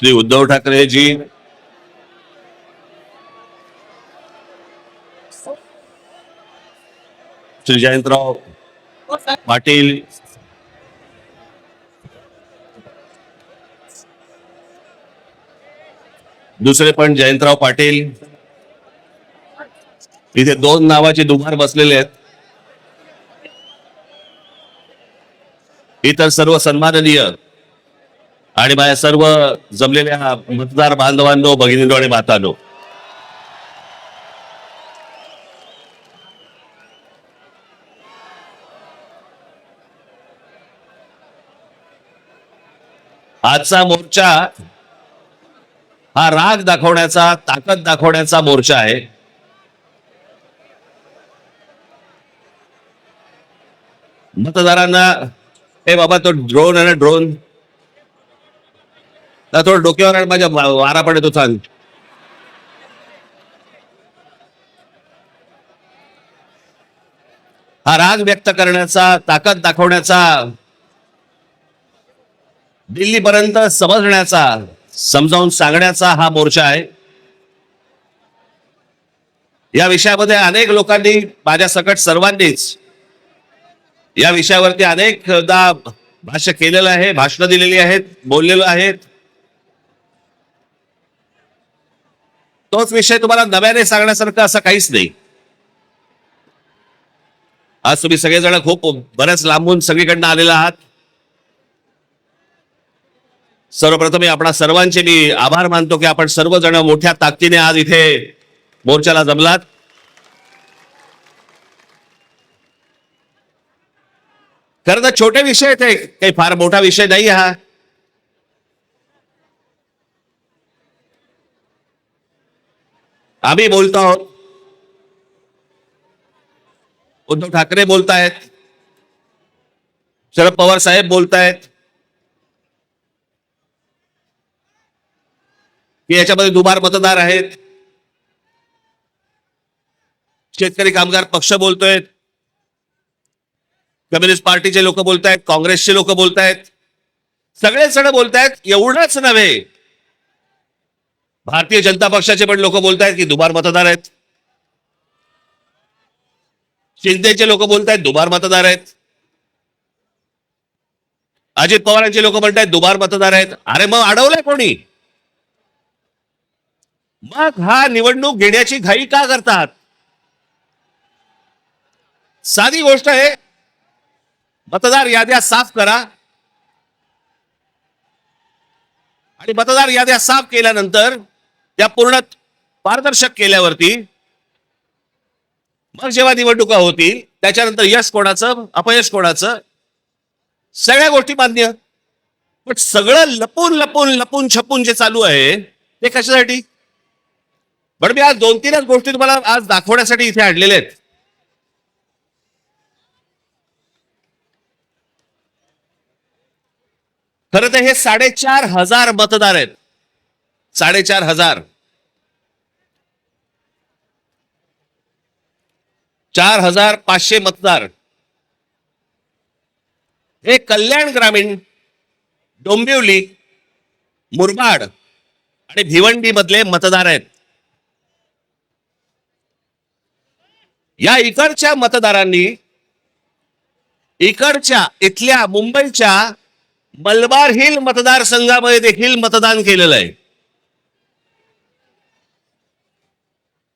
श्री उद्धव ठाकरे जी. श्री जयंतराव पाटील. दुसरे पण जयंतराव पाटील. इथे दोन नावाचे दुभार बसलेले आहेत. इतर सर्व सन्माननीय आणि माझ्या सर्व जमलेल्या मतदार बांधवांनो भगिनींनो आणि मातांनो. आजचा मोर्चा हा राग दाखवण्याचा ताकद दाखवण्याचा मोर्चा आहे. मतदारांना हे बाबा तो ड्रोन आणि ड्रोन ना थोडं डोक्यावर आणि माझ्या वारा पडत होता हा राग व्यक्त करण्याचा ताकद दाखवण्याचा दिल्लीपर्यंत समजण्याचा समजावून सांगण्याचा हा मोर्चा आहे. या विषयामध्ये अनेक लोकांनी माझ्या सकट सर्वांनीच या विषयावरती अनेकदा भाष्य केलेलं आहे भाषणं दिलेली आहेत बोललेलं आहेत. तोच विषय तुम्हाला नव्याने सांगण्यासारखं असं काहीच नाही. आज तुम्ही सगळेजण खूप बऱ्याच लांबून सगळीकडनं आलेला आहात. सर्वप्रथम आपणा सर्वांचे मी आभार मानतो की आपण सर्वजण मोठ्या ताकदीने आज इथे मोर्चाला जमलात. खरं तर छोटे विषय आहेत काही फार मोठा विषय नाही हा. आम्ही बोलतो आहोत उद्धव ठाकरे बोलतायत शरद पवार साहेब बोलतायत की याच्यामध्ये दुबार मतदार आहेत। शेतकरी कामगार पक्ष बोलतोय। कम्युनिस्ट पार्टीचे लोक बोलतायत काँग्रेसचे लोक बोलतायत। सगळेच जण बोलतायत एवढंच नव्हे। भारतीय जनता पक्षाचे पण लोक बोलतायत की दुबार मतदार आहेत. शिंदेचे लोक बोलतायत दुबार मतदार आहेत. अजित पवारांचे लोक म्हणतायत दुबार मतदार आहेत. अरे मग अडवलंय कोणी? मग हा निवडणूक घेण्याची घाई का करतात? साधी गोष्ट आहे मतदार याद्या साफ करा. आणि मतदार याद्या साफ केल्यानंतर त्या पूर्ण पारदर्शक केल्यावरती मग जेव्हा निवडणुका होतील. त्याच्यानंतर यश कोणाचं? अपयश कोणाचं? सगळ्या गोष्टी मान्य. पण सगळं लपून लपून लपून छपून जे चालू आहे ते कशासाठी? बरं मी आज दोन तीनच गोष्टी तुम्हाला आज दाखवण्यासाठी इथे आणलेल्या आहेत. खरं तर हे साडेचार हजार मतदार आहेत. साडेचार हजार. चार हजार पाचशे मतदार. हे कल्याण ग्रामीण डोंबिवली मुरबाड आणि भिवंडी मधले मतदार आहेत. या इकडच्या मतदारांनी इकडच्या इथल्या मुंबईच्या मलबार हिल मतदारसंघामध्ये देखील मतदान केलेलं आहे.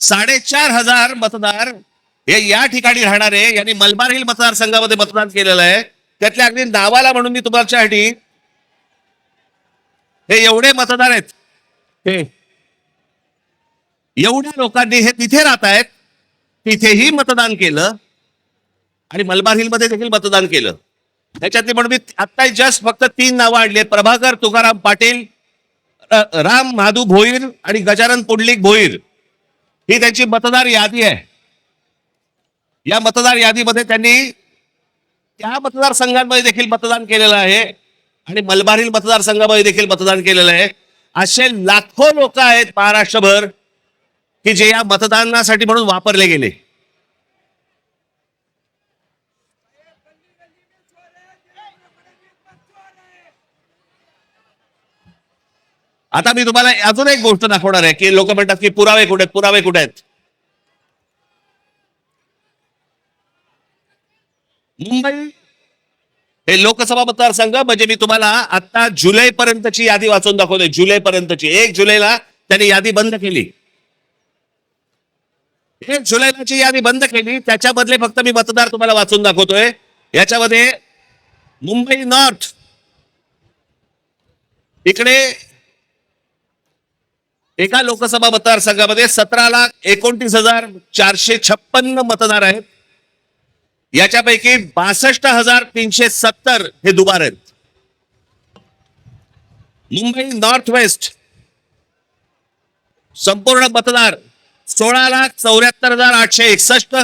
साडेचार हजार मतदार हे या ठिकाणी राहणारे यांनी मलबार हिल मतदारसंघामध्ये मतदान केलेलं आहे. त्यातल्या अगदी नावाला म्हणून मी तुमच्यासाठी हे एवढे मतदार आहेत. हे. एवढ्या लोकांनी हे तिथे राहत आहेत. तिथेही मतदान केलं. आणि मलबार हिलमध्ये देखील मतदान केलं. त्याच्यातली म्हणून मी आत्ता जस्ट फक्त तीन नावं आणली आहेत. प्रभाकर तुकाराम पाटील राम महादू भोईर आणि गजानन पुंडलिक भोईर. ही त्यांची मतदार यादी आहे. या मतदार यादीमध्ये त्यांनी त्या मतदारसंघांमध्ये देखील मतदान केलेलं आहे आणि मलबारील मतदारसंघामध्ये देखील मतदान केलेलं आहे. असे लाखो लोक आहेत महाराष्ट्रभर की जे या मतदानासाठी म्हणून वापरले गेले. आता मी तुम्हाला अजून एक गोष्ट दाखवणार आहे की लोक म्हणतात की पुरावे कुठे आहेत? पुरावे कुठे आहेत? मुंबई हे लोकसभा मतदारसंघ म्हणजे मी तुम्हाला आता जुलै पर्यंतची यादी वाचून दाखवते जुलै पर्यंतची एक जुलैला त्यांनी यादी बंद केली. एक जुलैलाची यादी बंद केली. त्याच्यामधले फक्त मी मतदार तुम्हाला वाचून दाखवतोय. याच्यामध्ये मुंबई नॉर्थ. इकडे एका लोकसभा मतदारसंघामध्ये सतरा लाख एकोणतीस हजार चारशे छप्पन्न मतदार आहेत. याच्यापैकी बासष्ट हजार तीनशे सत्तर हे दुबार आहेत. मुंबई नॉर्थ वेस्ट संपूर्ण मतदार सोळा लाख चौऱ्याहत्तर हजार आठशे एकसष्ट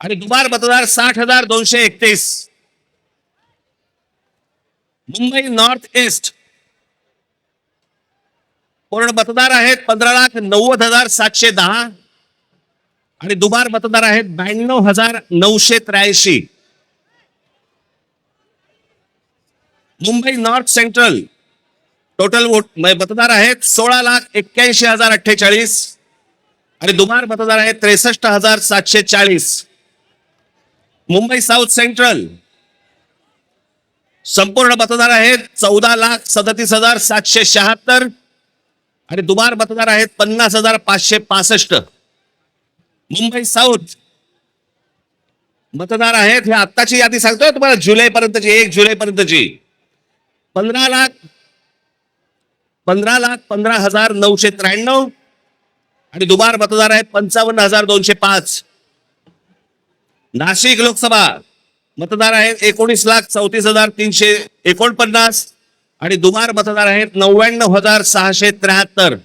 आणि दुबार मतदार साठ हजार दोनशे एकतीस. मुंबई नॉर्थ ईस्ट पूर्ण मतदार आहेत पंधरा लाख नव्वद हजार सातशे दहा. आणि दुबार मतदार आहेत ब्याण्णव हजार नऊशे त्र्याऐंशी. Mumbai north central. Total vote मतदार आहेत सोळा लाख एक्क्याऐंशी हजार अठ्ठेचाळीस. आणि दुबार मतदार आहेत त्रेसष्ट हजार सातशे चाळीस. Mumbai south central. संपूर्ण मतदार आहेत चौदा लाख सदतीस हजार सातशे शहात्तर. आणि दुबार मतदार आहेत पन्नास हजार पाचशे पासष्ट. मुंबई साऊथ. मतदार आहेत हे आत्ताची यादी सांगतोय तुम्हाला जुलै पर्यंतची एक जुलै पर्यंतची पंधरा लाख पंधरा लाख पंधरा हजार नऊशे त्र्याण्णव आणि दुबार मतदार आहेत पंचावन्न हजार दोनशे पाच. नाशिक लोकसभा मतदार आहेत एकोणीस लाख चौतीस हजार तीनशे एकोणपन्नास आणि दुबार मतदार आहेत नव्याण्णव हजार सहाशे त्र्याहत्तर.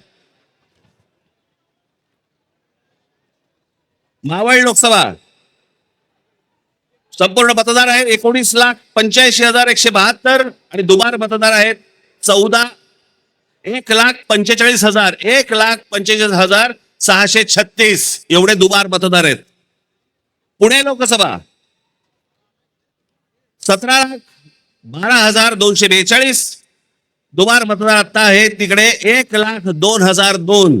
मावळ लोकसभा. संपूर्ण मतदार आहेत एकोणीस लाख पंच्याऐंशी हजार एकशे बहात्तर आणि दुबार मतदार आहेत चौदा एक लाख पंचेचाळीस हजार एक लाख पंचेचाळीस हजार सहाशे छत्तीस एवढे दुबार मतदार आहेत. पुणे लोकसभा. सतरा लाख बारा हजार दोनशे बेचाळीस. दुबार मतदार आता आहेत तिकडे एक लाख दोन हजार दोन.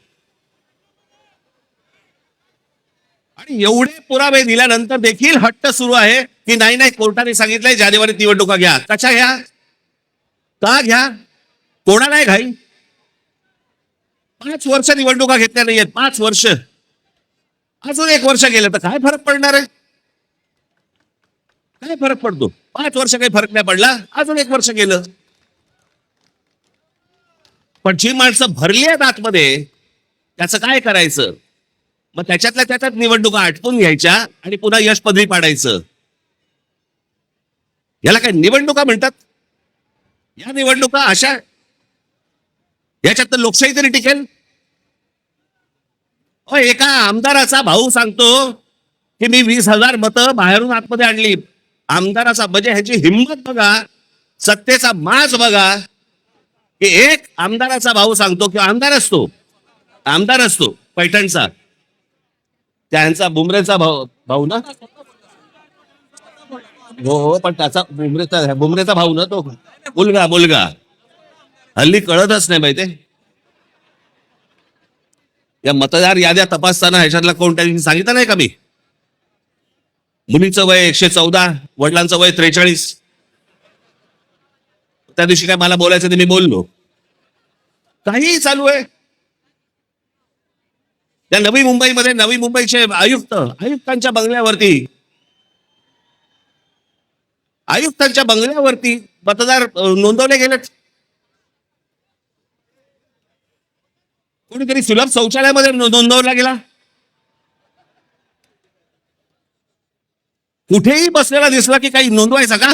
आणि एवढे पुरावे दिल्यानंतर देखील हट्ट सुरू आहे की नाही नाही कोर्टाने सांगितलंय जानेवारीत निवडणुका घ्या. कशा घ्या? का घ्या? कोणाला आहे घाई? पाच वर्ष निवडणुका घेतल्या नाहीयेत पाच वर्ष. अजून एक वर्ष गेलं तर काय फरक पडणार आहे? काय फरक पडतो? पाच वर्ष काही फरक नाही पडला अजून एक वर्ष गेलं. पण जी माणसं भरली आहेत आतमध्ये त्याचं काय करायचं? मग त्याच्यातल्या त्याच्यात निवडणुका आटपून घ्यायच्या आणि पुन्हा यश पदवी पाडायचं. याला काय निवडणुका म्हणतात? या निवडणुका अशा याच्यात तर लोकशाही तरी टिकेल? हो, एका आमदाराचा भाऊ सांगतो की मी वीस हजार मतं बाहेरून आतमध्ये आणली. आमदाराचा म्हणजे ह्याची हिंमत बघा सत्तेचा माज बघा. की एक आमदाराचा भाऊ सांगतो की आमदार असतो. आमदार असतो पैठणचा. त्यांचा बुमरेचा भाऊ भाऊ ना? हो हो पण त्याचा बुमरेचा बुमरेचा भाऊ ना तो? मुलगा मुलगा. हल्ली कळतच नाही माहिती. या मतदार याद्या तपासताना ह्याच्यातला कोण त्यांनी सांगितलं नाही का मी? मुलीचं वय एकशे चौदा वडिलांचं वय त्रेचाळीस. त्या दिवशी काय मला बोलायचं ते मी बोललो. काही चालू आहे. त्या नवी मुंबईमध्ये नवी मुंबईचे आयुक्त आयुक्तांच्या बंगल्यावरती. आयुक्तांच्या बंगल्यावरती मतदार नोंदवले गेलेत. कोणीतरी सुलभ शौचालयामध्ये नोंदवला गेला. कुठेही बसलेला दिसला की काही नोंदवायचा का?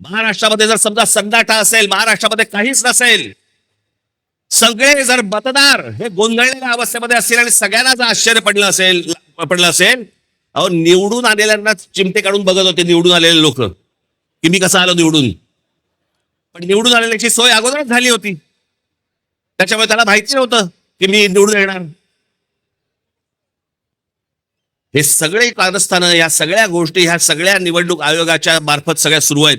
महाराष्ट्रामध्ये जर समजा संदाटा असेल महाराष्ट्रामध्ये काहीच नसेल सगळे जर मतदार हे गोंधळलेल्या अवस्थेमध्ये असतील आणि सगळ्यांना जर आश्चर्य पडलं असेल पडलं असेल अहो निवडून आलेल्यांना चिमटे काढून बघत होते निवडून आलेले लोक. की मी कसं आलो निवडून? पण निवडून आलेल्याची सोय अगोदरच झाली होती. त्याच्यामुळे त्याला माहिती नव्हतं की मी निवडून येणार. हे सगळे कारस्थानं या सगळ्या गोष्टी ह्या सगळ्या निवडणूक आयोगाच्या मार्फत सगळ्या सुरू आहेत.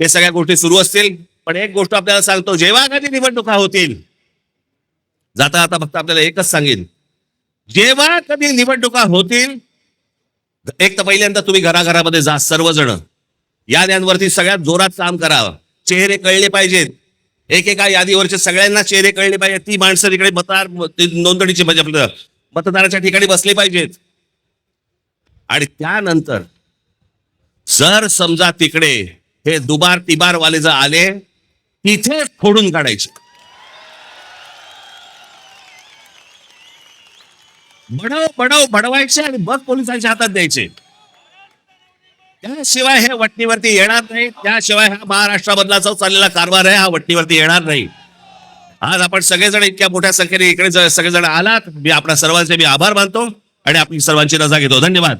ते सगळ्या गोष्टी सुरू असतील पण एक गोष्ट आपल्याला सांगतो जेव्हा कधी निवडणुका होतील जाता आता फक्त आपल्याला एकच सांगेन. जेव्हा कधी निवडणुका होतील एक तर पहिल्यांदा तुम्ही घराघरामध्ये जा सर्वजण. याद्यांवरती सगळ्यात जोरात काम करा. चेहरे कळले पाहिजेत. एकेका यादीवरचे सगळ्यांना चेहरे कळले पाहिजेत. ती माणसं तिकडे मतदार नोंदणीची म्हणजे आपलं मतदाराच्या ठिकाणी बसले पाहिजेत. आणि त्यानंतर जर समजा तिकडे हे दुबार तिबार वाले जर आले तिथे फोडून काढायचे. बडव बडव बडवायचे आणि मग पोलिसांच्या हातात द्यायचे. त्याशिवाय हे वटणीवरती येणार नाही. त्याशिवाय हा महाराष्ट्रामधला जो चाललेला कारभार आहे. हा वटणीवरती येणार नाही. आज आपण सगळेजण इतक्या मोठ्या संख्येने इकडे सगळेजण आलात. मी आपल्या सर्वांचे मी आभार मानतो आणि आपली सर्वांची रजा घेतो. धन्यवाद.